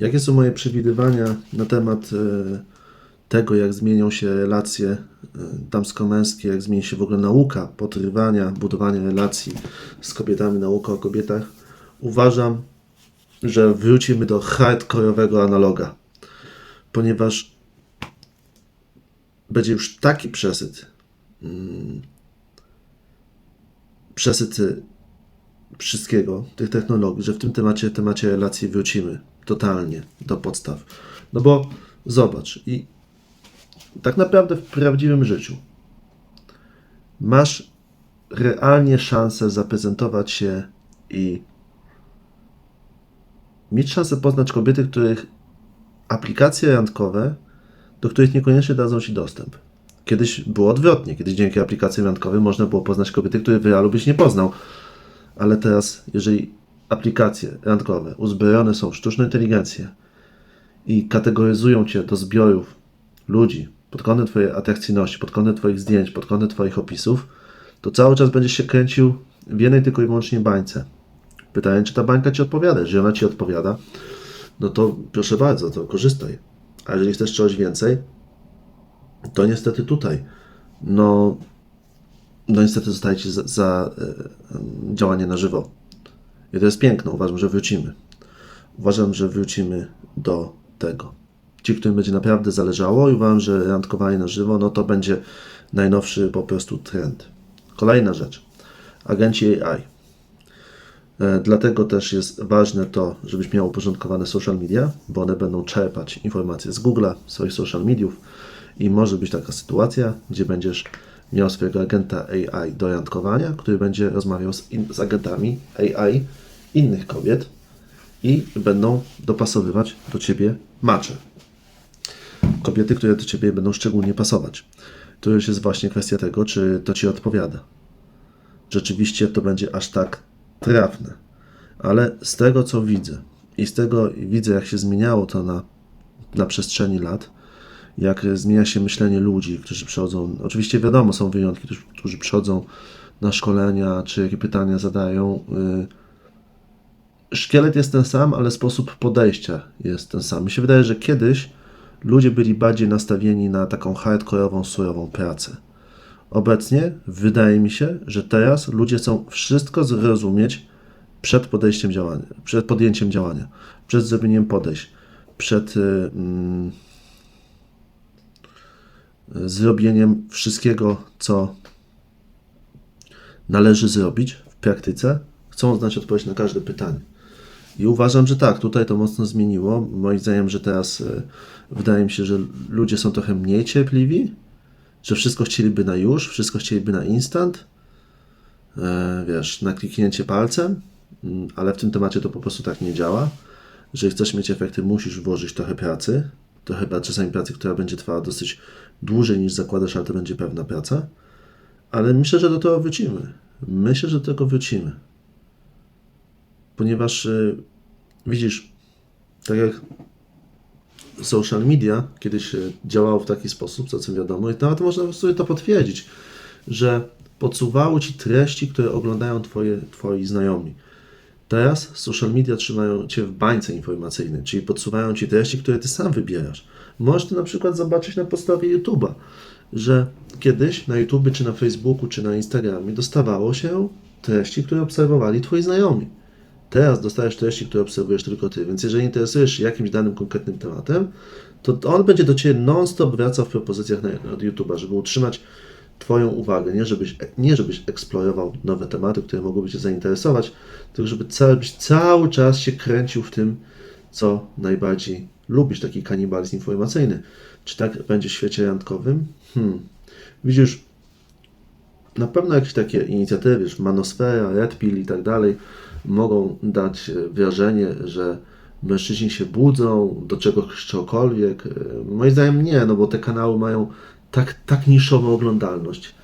Jakie są moje przewidywania na temat e, tego, jak zmienią się relacje e, damsko-męskie, jak zmieni się w ogóle nauka podrywania, budowania relacji z kobietami, nauka o kobietach? Uważam, że wrócimy do hardkorowego analoga, ponieważ będzie już taki przesyt, mm, przesyt y, wszystkiego, tych technologii, że w tym temacie, temacie relacji wrócimy totalnie do podstaw. No bo zobacz, i tak naprawdę w prawdziwym życiu masz realnie szansę zaprezentować się i mieć szansę poznać kobiety, których aplikacje randkowe, do których niekoniecznie dadzą Ci dostęp. Kiedyś było odwrotnie. Kiedyś dzięki aplikacjom randkowym można było poznać kobiety, których w realu byś nie poznał. Ale teraz, jeżeli aplikacje randkowe uzbrojone są w sztuczną inteligencję i kategoryzują Cię do zbiorów ludzi pod kątem Twojej atrakcyjności, pod kątem Twoich zdjęć, pod kątem Twoich opisów, to cały czas będziesz się kręcił w jednej tylko i wyłącznie bańce. Pytanie, czy ta bańka Ci odpowiada. Jeżeli ona Ci odpowiada, no to proszę bardzo, to korzystaj. A jeżeli chcesz czegoś więcej, to niestety tutaj, no, no niestety zostaje Ci za, za e, e, działanie na żywo. I to jest piękne. Uważam, że wrócimy. Uważam, że wrócimy do tego. Ci, którym będzie naprawdę zależało i uważam, że randkowanie na żywo, no to będzie najnowszy po prostu trend. Kolejna rzecz. Agenci AI. E, Dlatego też jest ważne to, żebyś miał uporządkowane social media, bo one będą czerpać informacje z Google'a, swoich social mediów i może być taka sytuacja, gdzie będziesz miał swojego agenta AI do randkowania, który będzie rozmawiał z, in, z agentami AI innych kobiet i będą dopasowywać do Ciebie macze. Kobiety, które do Ciebie będą szczególnie pasować. To już jest właśnie kwestia tego, czy to Ci odpowiada rzeczywiście to będzie aż tak trafne. Ale z tego, co widzę i z tego widzę, jak się zmieniało to na, na przestrzeni lat, jak zmienia się myślenie ludzi, którzy przychodzą. Oczywiście wiadomo, są wyjątki, którzy, którzy przychodzą na szkolenia, czy jakie pytania zadają. y, Szkielet jest ten sam, ale sposób podejścia jest ten sam. Mi się wydaje, że kiedyś ludzie byli bardziej nastawieni na taką hardkorową, surową pracę. Obecnie wydaje mi się, że teraz ludzie chcą wszystko zrozumieć przed podejściem działania, przed podjęciem działania, przed zrobieniem podejść, przed y, mm, zrobieniem wszystkiego, co należy zrobić w praktyce. Chcą znać odpowiedź na każde pytanie. I uważam, że tak, tutaj to mocno zmieniło. Moim zdaniem, że teraz y, wydaje mi się, że ludzie są trochę mniej cierpliwi, że wszystko chcieliby na już, wszystko chcieliby na instant, e, wiesz, na kliknięcie palcem, Mm, ale w tym temacie to po prostu tak nie działa. Jeżeli chcesz mieć efekty, musisz włożyć trochę pracy, trochę pra- czasami pracy, która będzie trwała dosyć dłużej niż zakładasz, ale to będzie pewna praca. Ale myślę, że do tego wrócimy. Myślę, że do tego wrócimy. Ponieważ y, widzisz, tak jak social media kiedyś e, działało w taki sposób, co co wiadomo, i nawet można sobie to potwierdzić, że podsuwało ci treści, które oglądają twoje, twoi znajomi. Teraz social media trzymają cię w bańce informacyjnej, czyli podsuwają ci treści, które ty sam wybierasz. Możesz to na przykład zobaczyć na podstawie YouTube'a, że kiedyś na YouTube, czy na Facebooku, czy na Instagramie dostawało się treści, które obserwowali twoi znajomi. Teraz dostajesz treści, które obserwujesz tylko ty, więc jeżeli interesujesz się jakimś danym konkretnym tematem, to on będzie do ciebie non-stop wracał w propozycjach na, od YouTube'a, żeby utrzymać twoją uwagę, nie żebyś, nie żebyś eksplorował nowe tematy, które mogłyby cię zainteresować, tylko żeby cały, byś cały czas się kręcił w tym, co najbardziej lubisz, taki kanibalizm informacyjny. Czy tak będzie w świecie randkowym? Hmm. Widzisz, na pewno jakieś takie inicjatywy, wiesz, Manosfera, Red Pill i tak dalej, mogą dać e, wrażenie, że mężczyźni się budzą do czegoś czegokolwiek. E, Moim zdaniem nie, no bo te kanały mają tak, tak niszową oglądalność.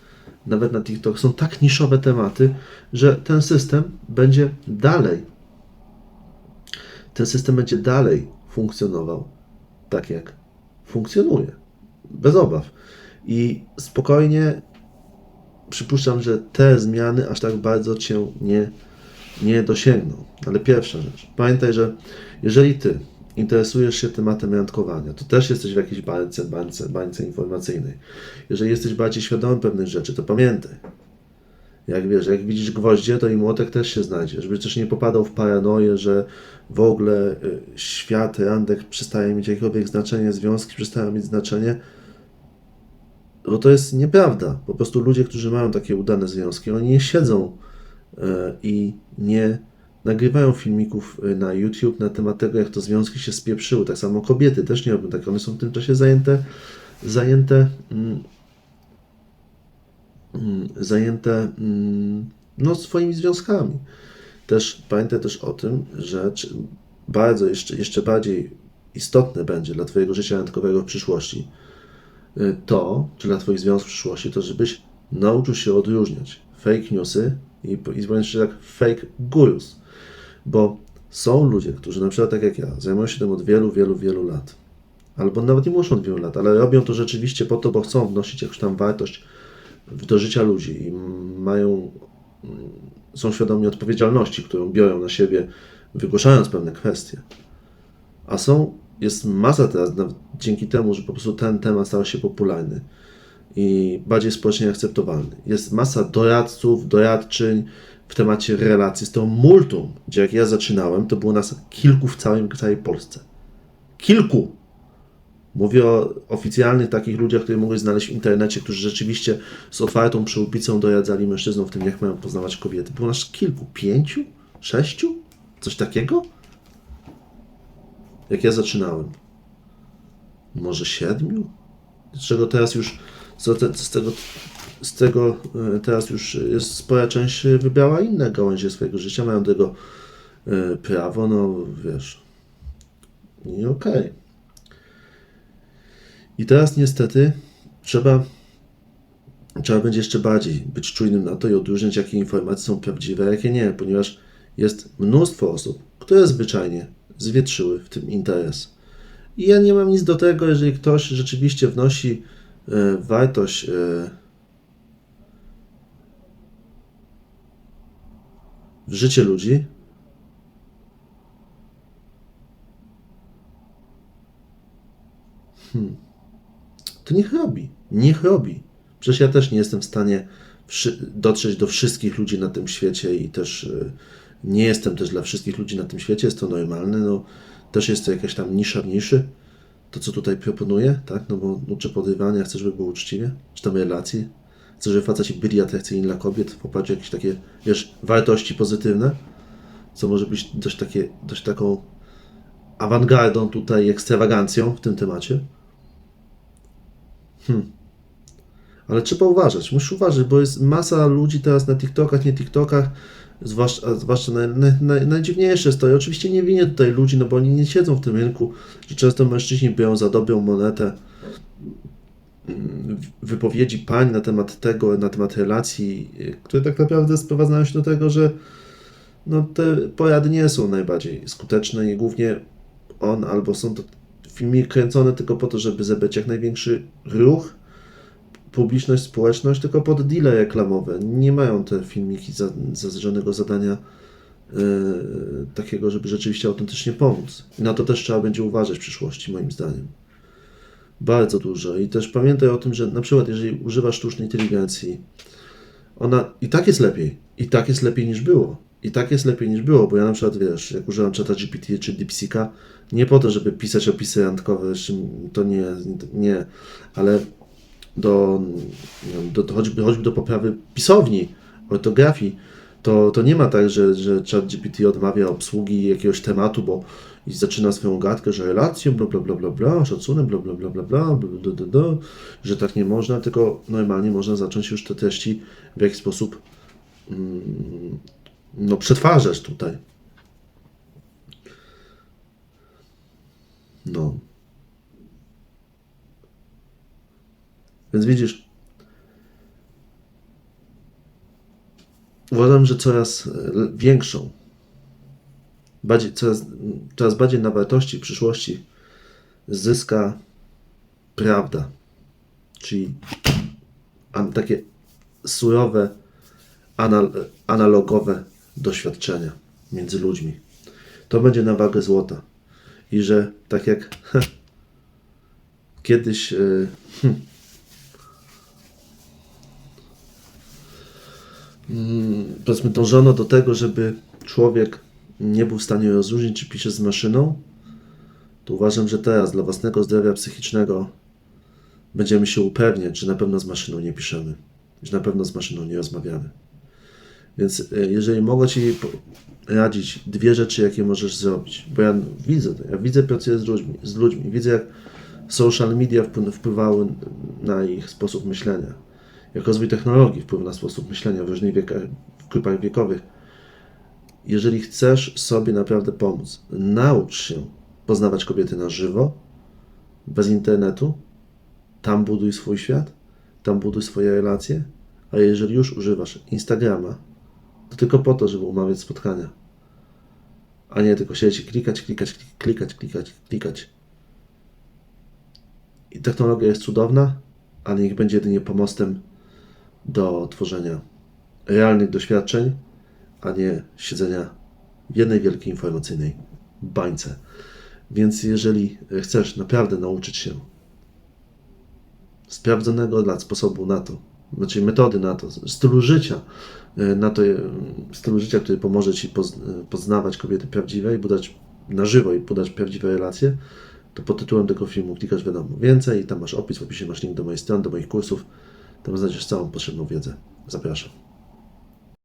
Nawet na TikTok są tak niszowe tematy, że ten system będzie dalej. Ten system będzie dalej funkcjonował tak, jak funkcjonuje. Bez obaw. I spokojnie przypuszczam, że te zmiany aż tak bardzo cię nie, nie dosięgną. Ale pierwsza rzecz, pamiętaj, że jeżeli ty interesujesz się tematem randkowania, to też jesteś w jakiejś bańce, bańce, bańce informacyjnej. Jeżeli jesteś bardziej świadomy pewnych rzeczy, to pamiętaj. Jak wiesz, jak widzisz gwoździe, to i młotek też się znajdzie. Żeby też nie popadał w paranoję, że w ogóle y, świat randek przestaje mieć jakiekolwiek znaczenie, związki przestają mieć znaczenie. Bo to jest nieprawda. Po prostu ludzie, którzy mają takie udane związki, oni nie siedzą y, i nie nagrywają filmików y, na YouTube na temat tego, jak to związki się spieprzyły. Tak samo kobiety też nie robią tak. One są w tym czasie zajęte, zajęte, mm, mm, zajęte mm, no, swoimi związkami. Też pamiętaj też o tym, że bardzo jeszcze, jeszcze bardziej istotne będzie dla Twojego życia randkowego w przyszłości y, to, czy dla Twoich związków w przyszłości, to żebyś nauczył się odróżniać fake newsy i, i szczerze tak, fake gurus. Bo są ludzie, którzy na przykład tak jak ja, zajmują się tym od wielu, wielu, wielu lat. Albo nawet nie muszą od wielu lat, ale robią to rzeczywiście po to, bo chcą wnosić jakąś tam wartość do życia ludzi i mają, mm, są świadomi odpowiedzialności, którą biorą na siebie, wygłaszając pewne kwestie. A są, jest masa teraz, dzięki temu, że po prostu ten temat stał się popularny i bardziej społecznie akceptowalny. Jest masa doradców, doradczyń w temacie relacji. Z tą multum, gdzie jak ja zaczynałem, to było nas kilku w całym, całej Polsce. Kilku! Mówię o oficjalnych takich ludziach, których mogłeś znaleźć w internecie, którzy rzeczywiście z otwartą przyłbicą doradzali mężczyznom w tym, jak mają poznawać kobiety. Było nas kilku, pięciu, sześciu? Coś takiego? Jak ja zaczynałem. Może siedmiu? Z czego teraz już, z, te- z tego, z tego e, teraz już jest spora część wybrała inne gałęzie swojego życia, mają do tego e, prawo, no wiesz. I okej. I teraz niestety trzeba, trzeba będzie jeszcze bardziej być czujnym na to i odróżniać, jakie informacje są prawdziwe, a jakie nie, ponieważ jest mnóstwo osób, które zwyczajnie zwietrzyły w tym interes. I ja nie mam nic do tego, jeżeli ktoś rzeczywiście wnosi wartość e, w życie ludzi, hmm, to niech robi. Niech robi. Przecież ja też nie jestem w stanie dotrzeć do wszystkich ludzi na tym świecie i też e, nie jestem też dla wszystkich ludzi na tym świecie, jest to normalne, no też jest to jakaś tam nisza w niszy, to co tutaj proponuję, tak, no bo uczę podrywania, chcę, żeby było uczciwie, czy tam relacje, chcę, żeby faceci byli atrakcyjni dla kobiet w oparciu o jakieś takie, wiesz, wartości pozytywne, co może być dość takie, dość taką awangardą tutaj, ekstrawagancją w tym temacie. Ale trzeba uważać, musisz uważać, bo jest masa ludzi teraz na TikTokach, nie TikTokach, zwłaszcza, zwłaszcza naj, naj, naj, najdziwniejsze jest to. I oczywiście nie winię tutaj ludzi, no bo oni nie siedzą w tym rynku, że często mężczyźni biorą za dobrą monetę wypowiedzi pań na temat tego, na temat relacji, które tak naprawdę sprowadzają się do tego, że no, te porady nie są najbardziej skuteczne i głównie on albo są to filmy kręcone tylko po to, żeby zebrać jak największy ruch, publiczność, społeczność, tylko pod deale reklamowe. Nie mają te filmiki za, za żadnego zadania e, takiego, żeby rzeczywiście autentycznie pomóc. I na to też trzeba będzie uważać w przyszłości, moim zdaniem. Bardzo dużo. I też pamiętaj o tym, że na przykład jeżeli używasz sztucznej inteligencji, ona i tak jest lepiej. I tak jest lepiej niż było. I tak jest lepiej niż było, bo ja na przykład, wiesz, jak używam czata GPT czy DeepSeeka, nie po to, żeby pisać opisy randkowe, to nie, nie, ale do, do, do choćby, choćby do poprawy pisowni, ortografii, to, to nie ma tak, że, że ChatGPT odmawia obsługi jakiegoś tematu, bo i zaczyna swoją gadkę, że relacje, bla, bla, bla, bla, bla, szacunek, bla, bla, bla, bla, bla, bla, bla, bla, że tak nie można, tylko normalnie można zacząć już te treści w jakiś sposób mm, no, przetwarzać tutaj. No. Więc widzisz, uważam, że coraz e, większą, bardziej, coraz, coraz bardziej na wartości przyszłości zyska prawda, czyli takie surowe, anal, analogowe doświadczenia między ludźmi. To będzie na wagę złota. I że tak jak kiedyś y, hm, powiedzmy dążono do tego, żeby człowiek nie był w stanie rozróżnić, czy pisze z maszyną, to uważam, że teraz dla własnego zdrowia psychicznego będziemy się upewniać, że na pewno z maszyną nie piszemy, że na pewno z maszyną nie rozmawiamy. Więc e, jeżeli mogę Ci radzić dwie rzeczy, jakie możesz zrobić, bo ja widzę to, ja widzę, pracuję z ludźmi, z ludźmi widzę jak social media wpły- wpływały na ich sposób myślenia, jak rozwój technologii wpływa na sposób myślenia w różnych wiekach, w grupach wiekowych. Jeżeli chcesz sobie naprawdę pomóc, naucz się poznawać kobiety na żywo, bez internetu, tam buduj swój świat, tam buduj swoje relacje, a jeżeli już używasz Instagrama, to tylko po to, żeby umawiać spotkania, a nie tylko siedzieć i klikać, klikać, klik- klikać, klikać, klikać. I technologia jest cudowna, ale niech będzie jedynie pomostem do tworzenia realnych doświadczeń, a nie siedzenia w jednej wielkiej informacyjnej bańce. Więc jeżeli chcesz naprawdę nauczyć się sprawdzonego od lat sposobu na to, znaczy metody na to, stylu życia, e, na to e, stylu życia, który pomoże Ci e, poznawać kobiety prawdziwe i budować na żywo i budować prawdziwe relacje, to pod tytułem tego filmu klikasz wiadomo więcej tam masz opis, w opisie masz link do mojej strony, do moich kursów, tam znajdziesz całą potrzebną wiedzę. Zapraszam.